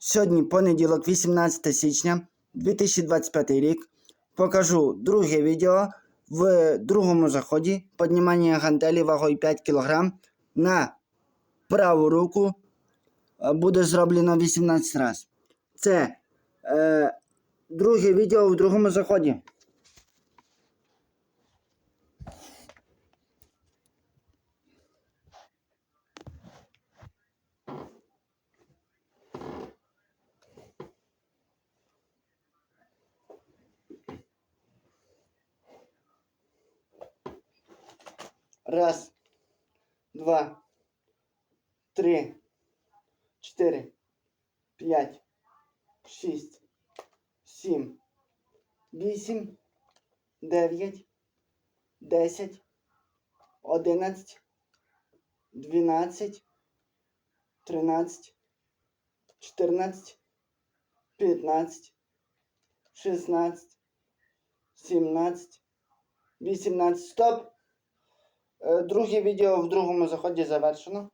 Сьогодні понеділок, 18 січня 2025 рік. Покажу друге відео в другому заході піднімання гантелі вагою 5 кг на праву руку е, буде зроблено 18 разів. Це е, друге відео в другому заході. Раз, два, три, чотири, п'ять, шість, сім, вісім, дев'ять, десять, одинадцять, дванадцять, тринадцять, чотирнадцять, п'ятнадцять, шістнадцять, сімнадцять, вісімнадцять. Стоп! Друге відео в другому заході завершено.